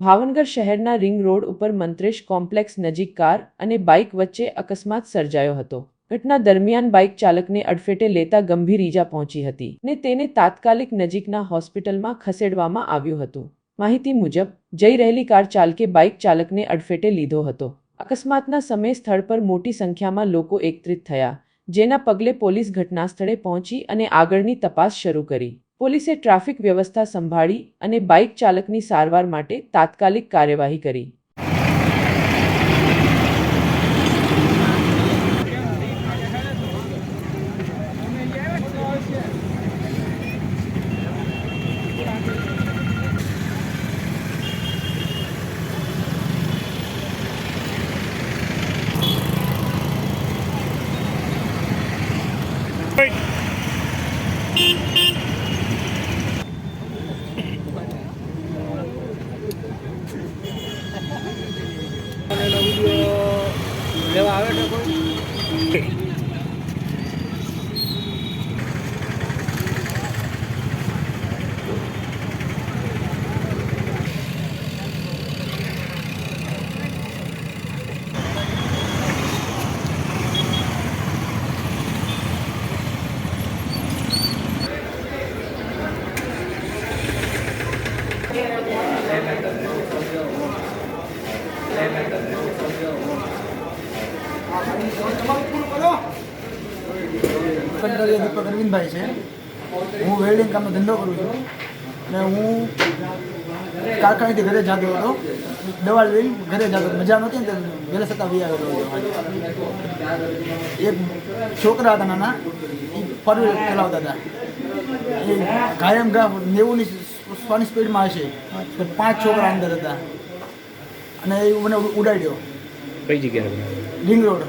ભાવનગર શહેરના ring road ઉપર Mantresh complex નજીક કાર અને બાઇક વચ્ચે અકસ્માત સર્જાયો હતો. ઘટના દરમિયાન બાઇક ચાલકને અડફેટે લેતા ગંભીર ઈજા પહોંચી હતી ને તેને તાત્કાલિક નજીકના હોસ્પિટલમાં ખસેડવામાં આવ્યું હતું. માહિતી મુજબ, જઈ રહેલી કાર ચાલકે બાઇક ચાલકને અડફેટે લીધો હતો. અકસ્માતના સમયે સ્થળ પર મોટી સંખ્યામાં લોકો એકત્રિત થયા, જેના પગલે પોલીસ ઘટનાસ્થળે પહોંચી અને આગળની તપાસ શરૂ કરી. પોલીસે ટ્રાફિક વ્યવસ્થા સંભાળી અને બાઇક ચાલકની સારવાર માટે તાત્કાલિક કાર્યવાહી કરી. લેવા આવે છે કોઈ દીપક અરવિંદભાઈ છે. હું વેલ્ડિંગ કામનો ધંધો કરું છું. અને હું કારખાનેથી ઘરે જતો હતો. દવા લઈને ઘરે જતો. મજા નહોતી ને ઘરે છતાં વી આવેલો હતો. એક છોકરા હતા નાના. એ ફોર વ્હીલર ચલાવતા હતા. એ કાયમ ગા નેવુંની સ્પાની સ્પીડમાં હશે. પાંચ છોકરા અંદર હતા. અને એ મને ઉડાડ્યો. કઈ જગ્યાએ? Ring road.